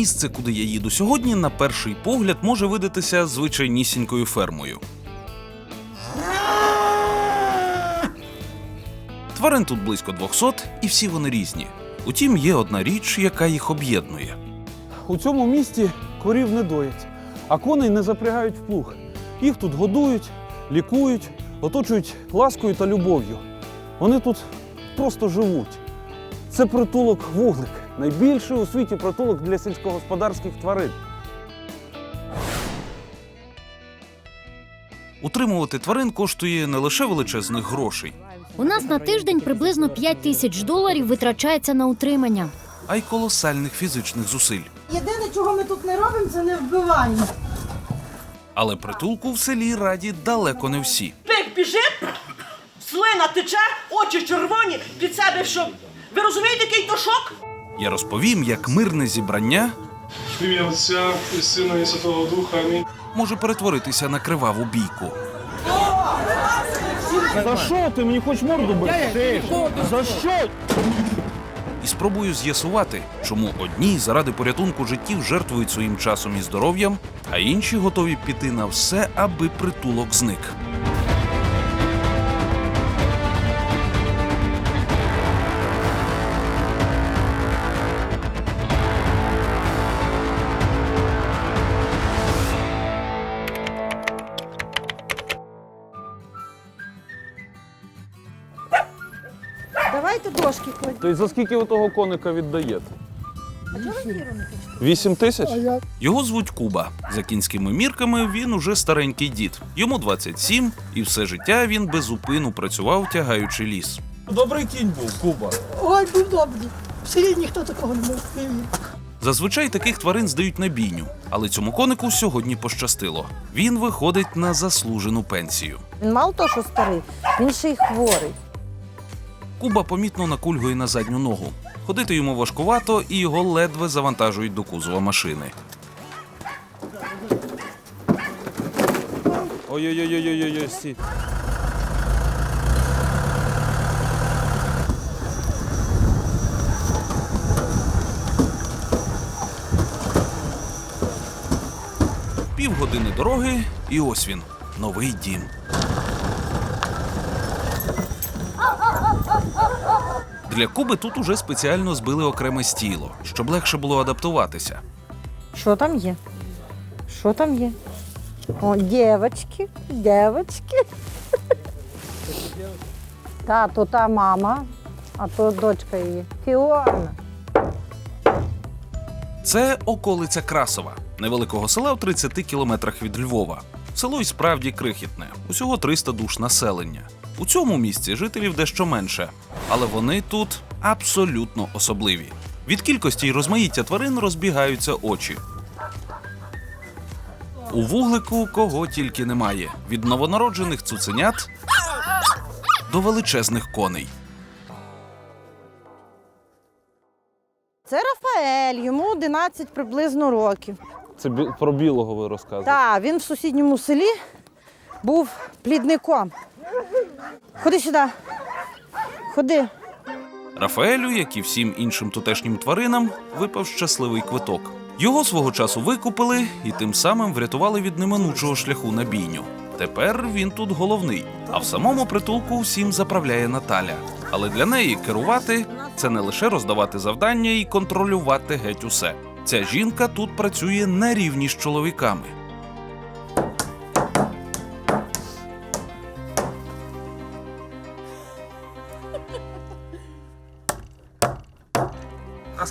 Місце, куди я їду сьогодні, на перший погляд може видатися звичайнісінькою фермою. Тварин тут близько 200, і всі вони різні. Утім, є одна річ, яка їх об'єднує. У цьому місті корів не доять, а коней не запрягають в плуг. Їх тут годують, лікують, оточують ласкою та любов'ю. Вони тут просто живуть. Це притулок вуглик, найбільший у світі притулок для сільськогосподарських тварин. Утримувати тварин коштує не лише величезних грошей, У нас на тиждень приблизно 5 тисяч доларів витрачається на утримання. а й колосальних фізичних зусиль. Єдине, чого ми тут не робимо, це не вбиваємо. Але притулку в селі раді далеко не всі. Пик біжить, слина тече, очі червоні, під себе що. Ви розумієте, який то шок? Я розповім, як мирне зібрання ім'я Отця і Сина і Святого Духа. Амінь. може перетворитися на криваву бійку. За що ти мені хоч морду бити? За що? І спробую з'ясувати, чому одні заради порятунку життів жертвують своїм часом і здоров'ям, а інші готові піти на все, аби притулок зник. То й за скільки ви того коника віддаєте? Вісім тисяч? Його звуть Куба. За кінськими мірками він уже старенький дід. Йому 27, і все життя він без упину працював, тягаючи ліс. Добрий кінь був, Куба. Ой, був добрий. В селі ніхто такого не був. Зазвичай таких тварин здають на бійню, але цьому конику сьогодні пощастило. Він виходить на заслужену пенсію. Він мало того, що старий, він ще й хворий. Куба помітно накульгує на задню ногу. Ходити йому важкувато, і його ледве завантажують до кузова машини. Ой-ой-ой-ой-ой, стій. Півгодини дороги, і ось він новий дім. Для Куби тут уже спеціально збили окреме стіло, щоб легше було адаптуватися. Що там є? Що там є? О, дівчатки, дівчатки. Та, то та мама, а то дочка її. Фіона. Це околиця Красова, невеликого села в 30 кілометрах від Львова. Село й справді крихітне, усього 300 душ населення. У цьому місці жителів дещо менше, але вони тут абсолютно особливі. Від кількості й розмаїття тварин розбігаються очі. У вуглику кого тільки немає: від новонароджених цуценят до величезних коней. Це Рафаель, йому 11 приблизно років. Це про білого ви розказуєте. Так, він в сусідньому селі був плідником. Ходи сюди. Ходи. Рафаелю, як і всім іншим тутешнім тваринам, випав щасливий квиток. Його свого часу викупили і тим самим врятували від неминучого шляху на бійню. Тепер він тут головний, а в самому притулку всім заправляє Наталя. Але для неї керувати це не лише роздавати завдання і контролювати геть усе. Ця жінка тут працює на рівні з чоловіками.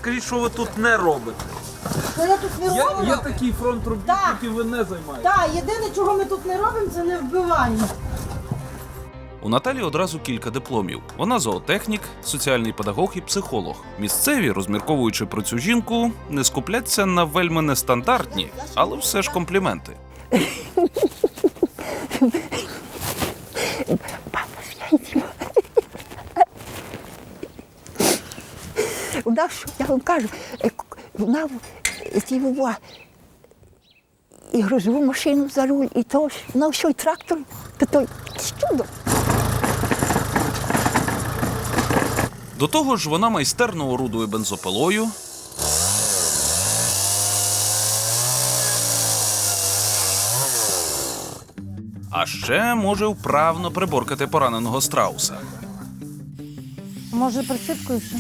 Скажіть, що ви тут не робите? Що я тут не Є, роблю? є такий фронт робіт, Так. яким ви не займаєтесь. Так, єдине, чого ми тут не робимо, це не вбиваємо. У Наталі одразу кілька дипломів. Вона зоотехнік, соціальний педагог і психолог. Місцеві, розмірковуючи про цю жінку, не скупляться на вельми нестандартні, але все ж компліменти. вона, що я вам кажу, е, вона була і грузову машину за руль, і то вона що, і трактор, то той чудо. До того ж, вона майстерно орудує бензопилою. А ще може вправно приборкати пораненого страуса. Може, присипкою ще?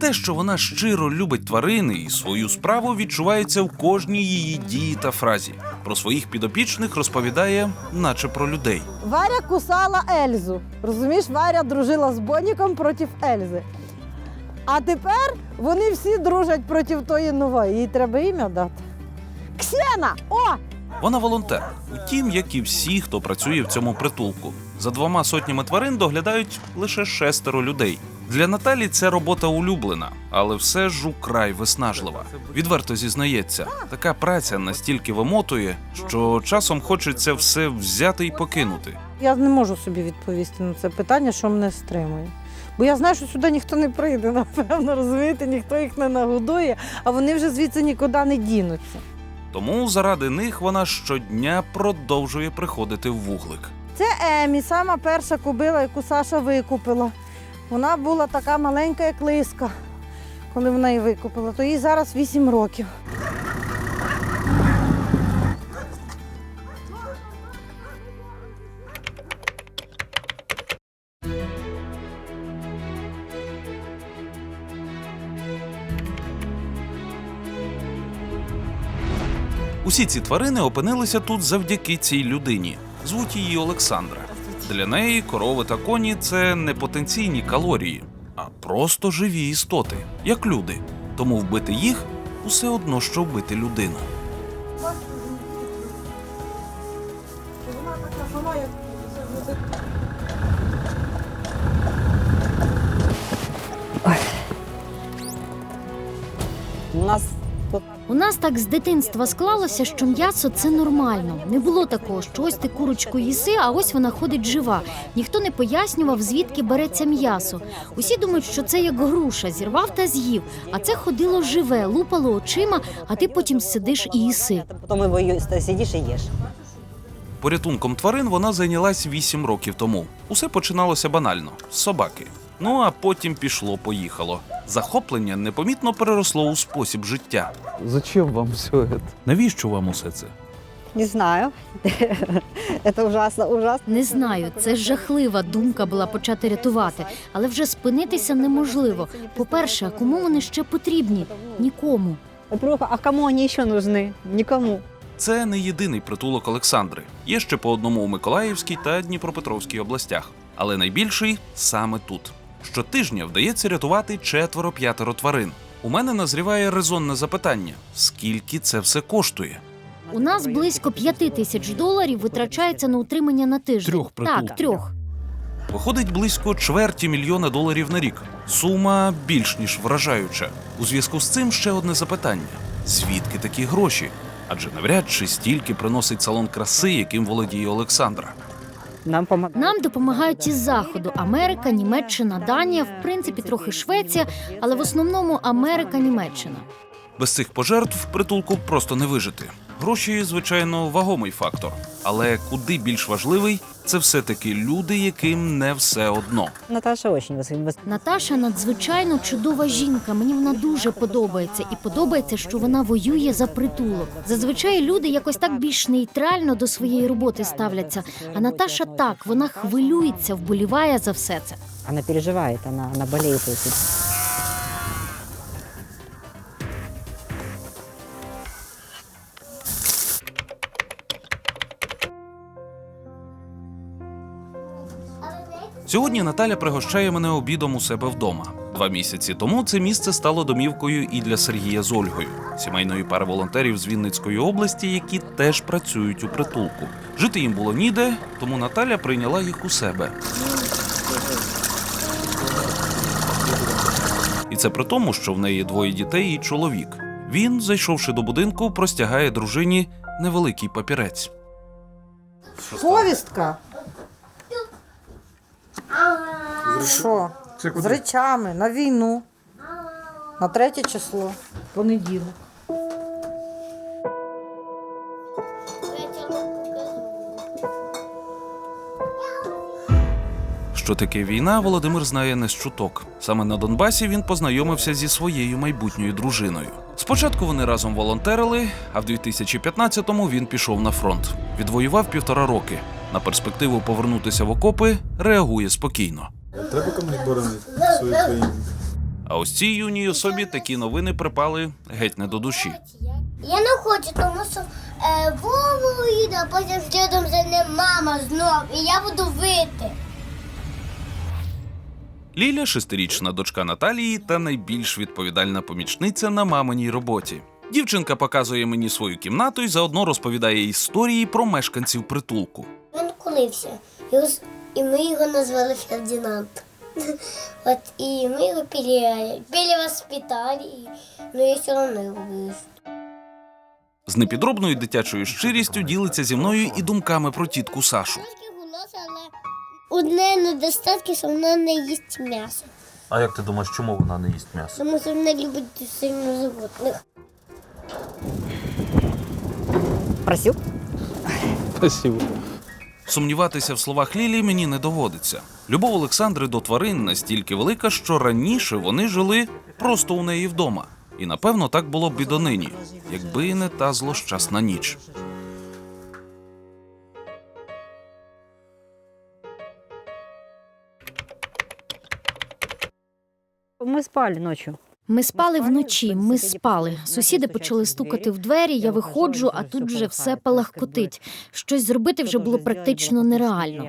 Те, що вона щиро любить тварини і свою справу, відчувається в кожній її дії та фразі. Про своїх підопічних розповідає, наче про людей. Варя кусала Ельзу. Розумієш, Варя дружила з Боніком проти Ельзи. А тепер вони всі дружать проти тої нової. Їй треба ім'я дати. Ксена! О! Вона волонтер. Утім, як і всі, хто працює в цьому притулку. За двома сотнями тварин доглядають лише шестеро людей. Для Наталі це робота улюблена, але все ж украй виснажлива. Відверто зізнається, така праця настільки вимотує, що часом хочеться все взяти і покинути. Я не можу собі відповісти на це питання, що мене стримує. Бо я знаю, що сюди ніхто не прийде, напевно, розумієте, ніхто їх не нагодує, а вони вже звідси нікуди не дінуться. Тому заради них вона щодня продовжує приходити в вуглик. Це Емі, сама перша кобила, яку Саша викупила. Вона була така маленька, як лиска, коли вона її викупила, то їй зараз 8 років. Усі ці тварини опинилися тут завдяки цій людині. Звуть її Олександра. Для неї корови та коні це не потенційні калорії, а просто живі істоти, як люди. Тому вбити їх усе одно, що вбити людину. У нас У нас так з дитинства склалося, що м'ясо це нормально. Не було такого, що ось ти курочку їси, а ось вона ходить жива. Ніхто не пояснював, звідки береться м'ясо. Усі думають, що це як груша, зірвав та з'їв. А це ходило живе, лупало очима, а ти потім сидиш і їси. Потом его ё- сидишь и. Порятунком тварин вона зайнялась 8 років тому. Усе починалося банально з собаки. Ну а потім пішло-поїхало. Захоплення непомітно переросло у спосіб життя. Зачем вам все це? Навіщо вам усе це? Не знаю. Это ужасно, ужасно. Не знаю, це жахлива думка була почати рятувати, але вже спинитися неможливо. По-перше, а кому вони ще потрібні? Нікому. Во-первых, а кому они еще нужны? Никому. Це не єдиний притулок Олександри. Є ще по одному у Миколаївській та Дніпропетровській областях. Але найбільший саме тут. Щотижня вдається рятувати четверо-п'ятеро тварин. У мене назріває резонне запитання: скільки це все коштує? У нас близько п'яти тисяч доларів витрачається на утримання на тиждень. Трьох притулків. Так, трьох. Виходить близько чверті мільйона доларів на рік. Сума більш ніж вражаюча. У зв'язку з цим ще одне запитання: звідки такі гроші? Адже навряд чи стільки приносить салон краси, яким володіє Олександра. Нам помогают. Нам допомагають із заходу Америка, Німеччина, Данія, в принципі, трохи Швеція, але в основному Америка, Німеччина. Без цих пожертв притулку просто не вижити. Гроші, звичайно, вагомий фактор, але куди більш важливий це все-таки люди, яким не все одно. Наташа очень вос- Наташа надзвичайно чудова жінка. Мені вона дуже подобається, і подобається, що вона воює за притулок. Зазвичай люди якось так більш нейтрально до своєї роботи ставляться. А Наташа так, вона хвилюється, вболіває за все це. Она переживает, она, она болеет Сьогодні Наталя пригощає мене обідом у себе вдома. Два місяці тому це місце стало домівкою і для Сергія з Ольгою, сімейної пари волонтерів з Вінницької області, які теж працюють у притулку. Жити їм було ніде, тому Наталя прийняла їх у себе. І це при тому, що в неї двоє дітей і чоловік. Він, зайшовши до будинку, простягає дружині невеликий папірець. Повістка. Що? З речами на війну. На третє число. Понеділок. Що таке війна, Володимир знає не з чуток. Саме на Донбасі він познайомився зі своєю майбутньою дружиною. Спочатку вони разом волонтерили, а в 2015-му він пішов на фронт. Відвоював півтора роки. На перспективу повернутися в окопи реагує спокійно. Треба комусь боронити свою країну. А ось цій юній особі такі новини припали геть не до душі. Я не хочу, тому що е, Вова їде, а потім слідом за ним мама знов, і я буду вити. Ліля шестирічна дочка Наталії та найбільш відповідальна помічниця на маминій роботі. Дівчинка показує мені свою кімнату і заодно розповідає історії про мешканців притулку. Він кулився, і ми його назвали Фердинанд. От, і ми його пере, перевоспитали, ну і все одно його вивезли. З непідробною дитячою щирістю ділиться зі мною і думками про тітку Сашу. Одне недостатки, що вона не їсть м'ясо. А як ти думаєш, чому вона не їсть м'ясо? Тому що вона любить сильно животних. Просил? Спасибо. Сумніватися в словах Лілі мені не доводиться. Любов Олександри до тварин настільки велика, що раніше вони жили просто у неї вдома. І напевно так було б і донині, якби не та злощасна ніч. Мы спали ночью. Ми спали вночі, ми спали. Сусіди почали стукати в двері. Я виходжу, а тут вже все палахкотить. Щось зробити вже було практично нереально.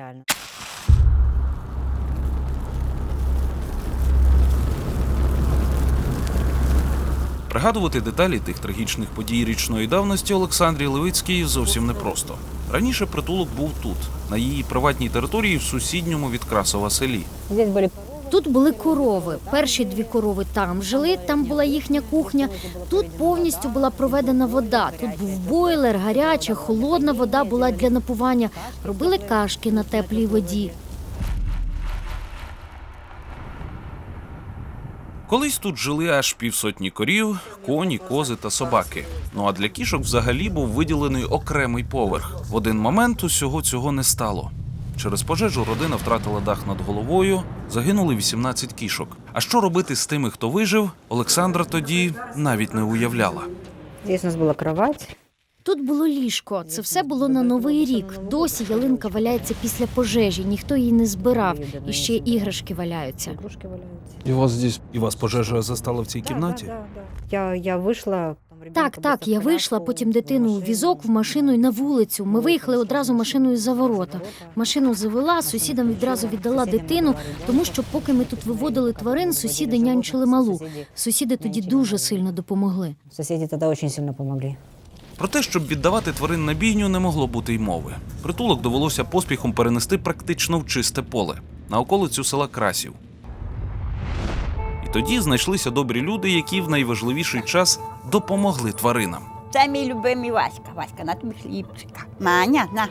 Пригадувати деталі тих трагічних подій річної давності Олександрі Левицькій зовсім непросто. Раніше притулок був тут, на її приватній території в сусідньому від Красова селі. Тут були корови. Перші дві корови там жили, там була їхня кухня. Тут повністю була проведена вода. Тут був бойлер, гаряча, холодна вода була для напування. Робили кашки на теплій воді. Колись тут жили аж півсотні корів, коні, кози та собаки. Ну а для кішок взагалі був виділений окремий поверх. В один момент усього цього не стало. Через пожежу родина втратила дах над головою, загинули 18 кішок. А що робити з тими, хто вижив, Олександра тоді навіть не уявляла. Здесь у нас была кровать. Тут було ліжко. Це все було на новий рік. Досі ялинка валяється після пожежі. Ніхто її не збирав. І ще іграшки валяються. Игрушки валяются. І вас здесь І вас пожежа застала в цій кімнаті? Я, я вышла. Так, так, я вийшла, потім дитину в візок, в машину і на вулицю. Ми виїхали одразу машиною за ворота. Машину завела, сусідам відразу віддала дитину, тому що поки ми тут виводили тварин, сусіди нянчили малу. Сусіди тоді дуже сильно допомогли. Соседи тогда очень сильно помогли. Про те, щоб віддавати тварин на бійню, не могло бути й мови. Притулок довелося поспіхом перенести практично в чисте поле на околицю села Красів. І тоді знайшлися добрі люди, які в найважливіший час допомогли тваринам. Це мій любимий Васька. Васька, на тобі хлібчика. Маня, на.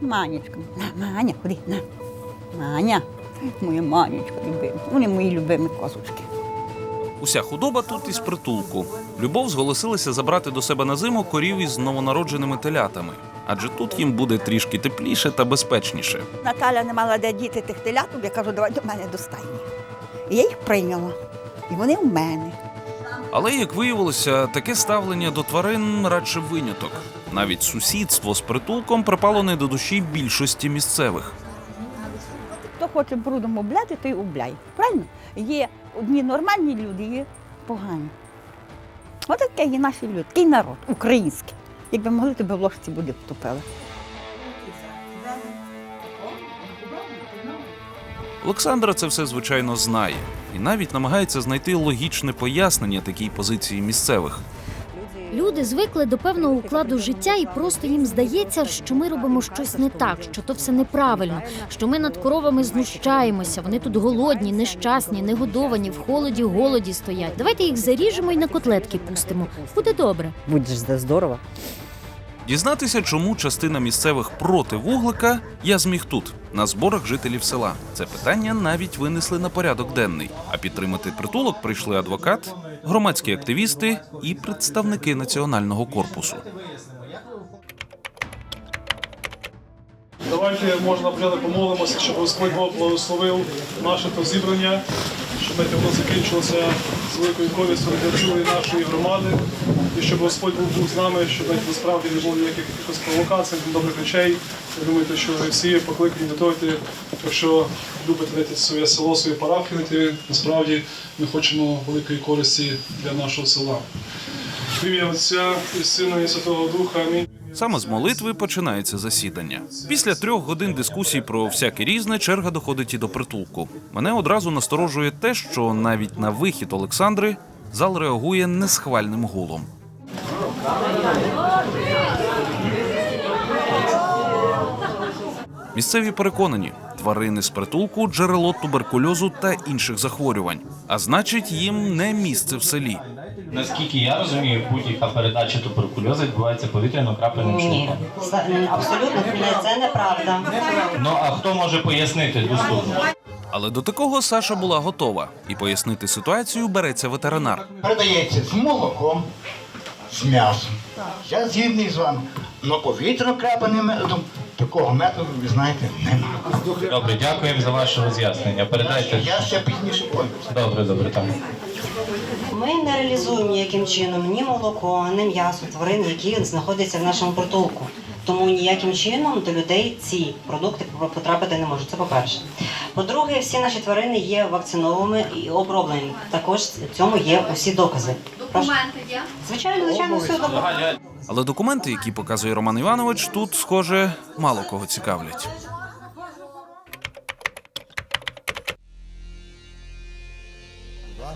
Манечка, на, Маня, ходи, на. Маня, моя Манечка любима. Вони мої любимі козочки. Уся худоба тут із притулку. Любов зголосилася забрати до себе на зиму корів із новонародженими телятами, адже тут їм буде трішки тепліше та безпечніше. Наталя не мала де діти тих теляток, я кажу, давай до мене до стайні. І я їх прийняла. І вони в мене. Але як виявилося, таке ставлення до тварин радше виняток. Навіть сусідство з притулком припало не до душі більшості місцевих. Хто хоче брудом обляти, той обляй. Правильно? Є одні нормальні люди, є погані. Ось таке є наші люди, такий народ, український. Якби могли, то би в ложці буде втопили. Олександра це все звичайно знає і навіть намагається знайти логічне пояснення такій позиції місцевих. Люди звикли до певного укладу життя, і просто їм здається, що ми робимо щось не так, що то все неправильно, що ми над коровами знущаємося. Вони тут голодні, нещасні, негодовані, в холоді, голоді стоять. Давайте їх заріжемо і на котлетки пустимо. Буде добре. Будет же здорово. Дізнатися, чому частина місцевих проти вуглика, я зміг тут, на зборах жителів села. Це питання навіть винесли на порядок денний. А підтримати притулок прийшли адвокат, громадські активісти і представники національного корпусу. Давайте можна почати помолимося, щоб Господь Бог благословив наше то зібрання, щоб воно закінчилося з великою користю для цілої нашої громади. І щоб Господь Бог був з нами, щоб насправді не було ніяких якихось провокацій, добрих речей. Я думаю, що ви всі покликані до того, якщо любите своє село, свою парафію, ти, насправді ми хочемо великої користі для нашого села. Ім'я Отця і Сина і Святого Духа. Амінь. Саме з молитви починається засідання. Після трьох годин дискусій про всяке різне черга доходить і до притулку. Мене одразу насторожує те, що навіть на вихід Олександри зал реагує несхвальним гулом. Місцеві переконані, тварини з притулку джерело туберкульозу та інших захворювань, а значить, їм не місце в селі. Наскільки я розумію, будь-яка передача туберкульозу відбувається повітряно-крапельним Ні, шляхом. абсолютно ні, це неправда. Ну а хто може пояснити доступно? Але до такого Саша була готова і пояснити ситуацію береться ветеринар. передається з молоком, з м'ясом. Я згідний з вами. Но повітряно крапаним такого методу, ви знаєте, немає. Добре, дякуємо за ваше роз'яснення. Передайте. Я ще пізніше пойду. Добре, добре, так. Ми не реалізуємо ніяким чином ні молоко, ні м'ясо тварин, які знаходяться в нашому притулку. Тому ніяким чином до людей ці продукти потрапити не можуть. Це по-перше. По-друге, всі наші тварини є вакцинованими і обробленими. Також в цьому є усі докази. Документи є? Звичайно, звичайно, все добре. Але документи, які показує Роман Іванович, тут, схоже, мало кого цікавлять.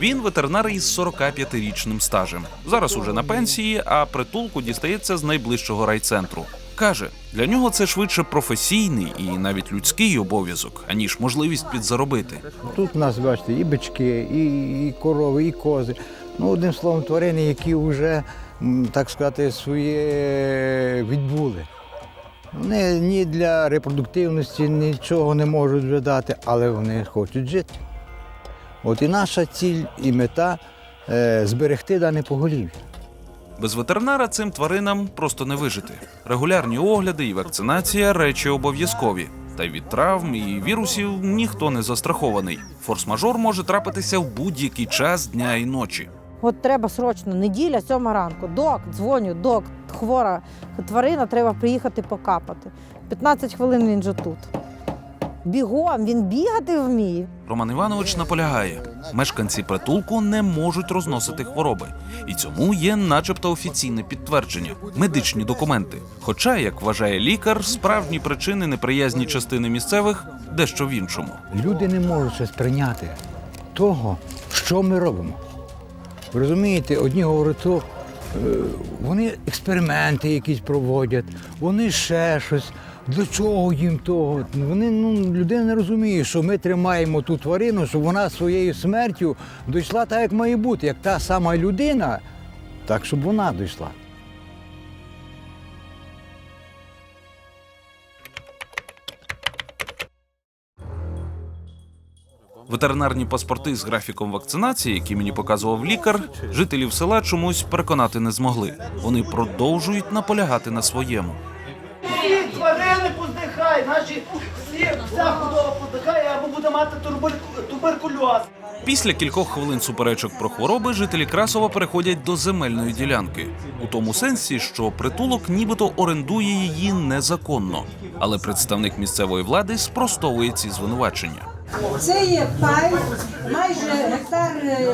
Він ветеринар із 45-річним стажем. Зараз уже на пенсії, а притулку дістається з найближчого райцентру. Каже, для нього це швидше професійний і навіть людський обов'язок, аніж можливість підзаробити. Тут у нас, бачите, і бички, і, і корови, і кози. Ну, одним словом, тварини, які вже, так сказати, своє відбули. Вони ні для репродуктивності нічого не можуть вже дати, але вони хочуть жити. От і наша ціль і мета е, зберегти дане поголів'я. Без ветеринара цим тваринам просто не вижити. Регулярні огляди і вакцинація речі обов'язкові. Та й від травм і вірусів ніхто не застрахований. Форс-мажор може трапитися в будь-який час дня і ночі. От треба срочно, неділя, сьома ранку. Док, дзвоню, док, хвора тварина, треба приїхати покапати. 15 хвилин він же тут. Бігом, він бігати вміє. Роман Іванович наполягає: мешканці притулку не можуть розносити хвороби, і цьому є, начебто, офіційне підтвердження медичні документи. Хоча, як вважає лікар, справжні причини неприязні частини місцевих дещо в іншому. Люди не можуть сприйняти того, що ми робимо. Ви розумієте, одні говорять, то е, вони експерименти якісь проводять, вони ще щось. До чого їм того? Вони ну людина не розуміє, що ми тримаємо ту тварину, щоб вона своєю смертю дійшла так, як має бути, як та сама людина, так щоб вона дійшла. Ветеринарні паспорти з графіком вакцинації, які мені показував лікар, жителів села чомусь переконати не змогли. Вони продовжують наполягати на своєму. Всі тварини поздихай, наші всі, вся худоба поздихає або буде мати туберкульоз. Після кількох хвилин суперечок про хвороби жителі Красова переходять до земельної ділянки у тому сенсі, що притулок нібито орендує її незаконно. Але представник місцевої влади спростовує ці звинувачення. Це є пай, майже гектар, е,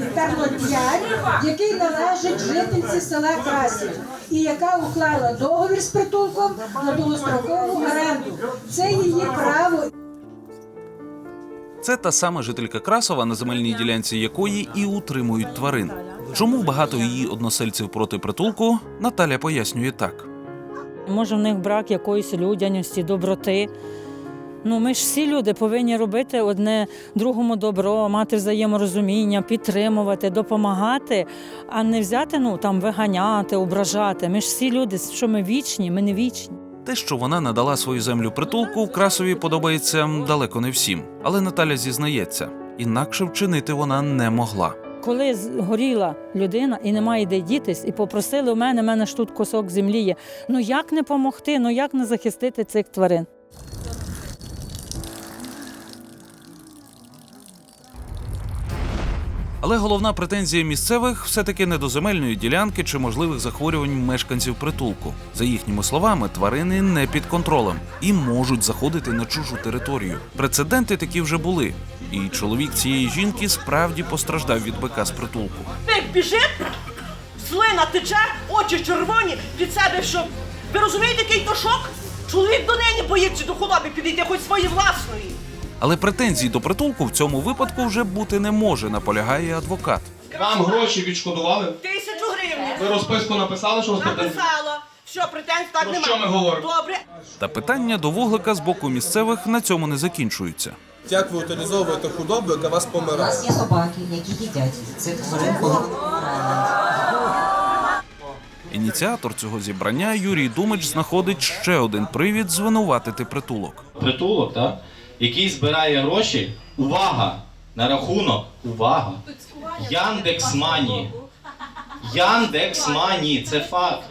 гектар 05, який належить жительці села Красів, і яка уклала договір з притулком на довгострокову оренду. Це її право. Це та сама жителька Красова, на земельній ділянці якої і утримують тварин. Чому багато її односельців проти притулку? Наталя пояснює так. Може, в них брак якоїсь людяності, доброти. Ну, ми ж всі люди повинні робити одне другому добро, мати взаєморозуміння, підтримувати, допомагати, а не взяти, ну там виганяти, ображати. Ми ж всі люди, що ми вічні, ми не вічні. Те, що вона надала свою землю притулку, Красові подобається далеко не всім. Але Наталя зізнається, інакше вчинити вона не могла. коли згоріла людина і немає де дітись, і попросили у мене, у мене ж тут кусок землі є. Ну як не допомогти, ну як не захистити цих тварин? Але головна претензія місцевих все-таки не до земельної ділянки чи можливих захворювань мешканців притулку. За їхніми словами, тварини не під контролем і можуть заходити на чужу територію. Прецеденти такі вже були. І чоловік цієї жінки справді постраждав від бика з притулку. Бик біжить, слина тече, очі червоні, від себе що. Ви розумієте, який то шок? Чоловік до неї боїться до худоби підійти, хоч свої власної. Але претензій до притулку в цьому випадку вже бути не може, наполягає адвокат. Вам гроші відшкодували? Тисячу гривень. Ви розписку написали, що у вас претензії? Написала. Що, претензій так Про немає. що ми говоримо? Добре. Та питання до вуглика з боку місцевих на цьому не закінчуються. Як ви утилізовуєте худобу, яка вас помирає? є собаки, які їдять цих тварин, коли вони Ініціатор цього зібрання Юрій Думич знаходить ще один привід звинуватити притулок. Притулок, так? Який збирає гроші. Увага! На рахунок. Увага! Яндекс Мані. Яндекс Мані, це факт.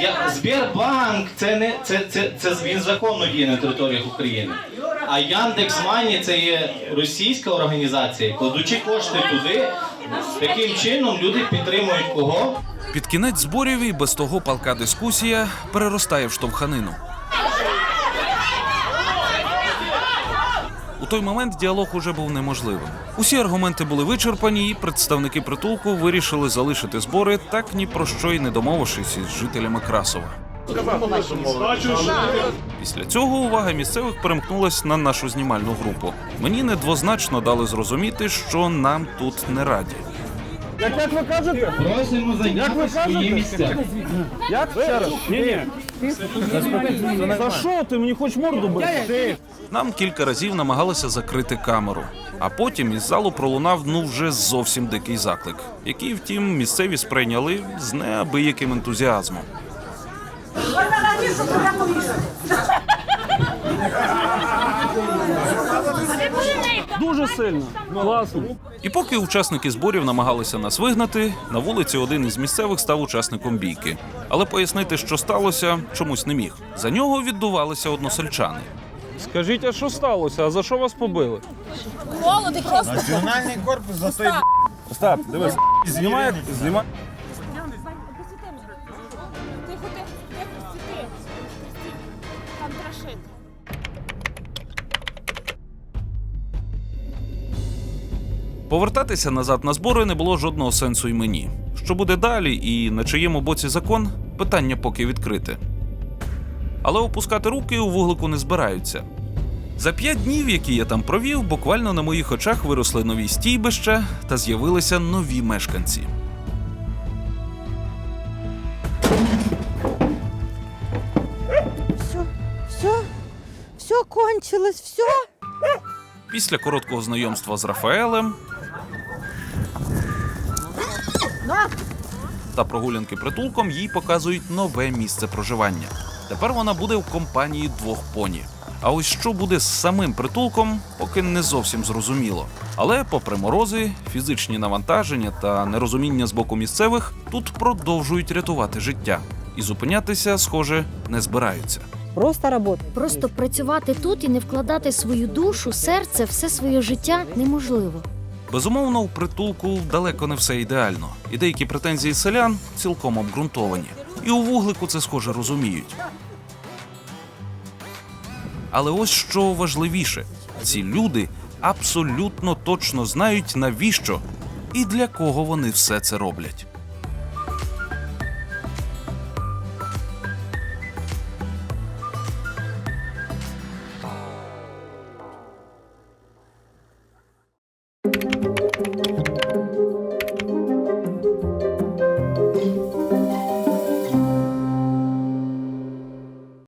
Я, Збірбанк, це не це, це, це він законно діє на територіях України. А Яндекс Мані це є російська організація. Кладучи кошти туди, таким чином люди підтримують кого? Під кінець зборів і без того палка дискусія переростає в штовханину. У той момент діалог уже був неможливим. Усі аргументи були вичерпані, і представники притулку вирішили залишити збори, так ні про що й не домовившись із жителями Красова. Після цього увага місцевих перемкнулась на нашу знімальну групу. Мені недвозначно дали зрозуміти, що нам тут не раді. Як, як ви кажете? Просимо Як ви кажете? Як ще раз? Ні, ні. За що ти мені хоч морду бити? Нам кілька разів намагалися закрити камеру, а потім із залу пролунав ну вже зовсім дикий заклик, який, втім, місцеві сприйняли з неабияким ентузіазмом. Дуже сильно. Класно. І поки учасники зборів намагалися нас вигнати, на вулиці один із місцевих став учасником бійки. Але пояснити, що сталося, чомусь не міг. За нього віддувалися односельчани. Скажіть, а що сталося? А за що вас побили? Холоди просто. Національний корпус за той Остап, дивись, знімай, знімай. Повертатися назад на збори не було жодного сенсу й мені. Що буде далі і на чиєму боці закон питання поки відкрите. Але опускати руки у вуглику не збираються. За п'ять днів, які я там провів, буквально на моїх очах виросли нові стійбища та з'явилися нові мешканці. Все, все, все кончилось, все. Після короткого знайомства з Рафаелем та прогулянки притулком їй показують нове місце проживання. Тепер вона буде в компанії двох поні. А ось що буде з самим притулком, поки не зовсім зрозуміло. Але, попри морози, фізичні навантаження та нерозуміння з боку місцевих, тут продовжують рятувати життя. І зупинятися, схоже, не збираються. Просто работать. Просто працювати тут і не вкладати свою душу, серце, все своє життя неможливо. Безумовно, в притулку далеко не все ідеально, і деякі претензії селян цілком обґрунтовані. І у вуглику це схоже розуміють. Але ось що важливіше: ці люди абсолютно точно знають, навіщо і для кого вони все це роблять.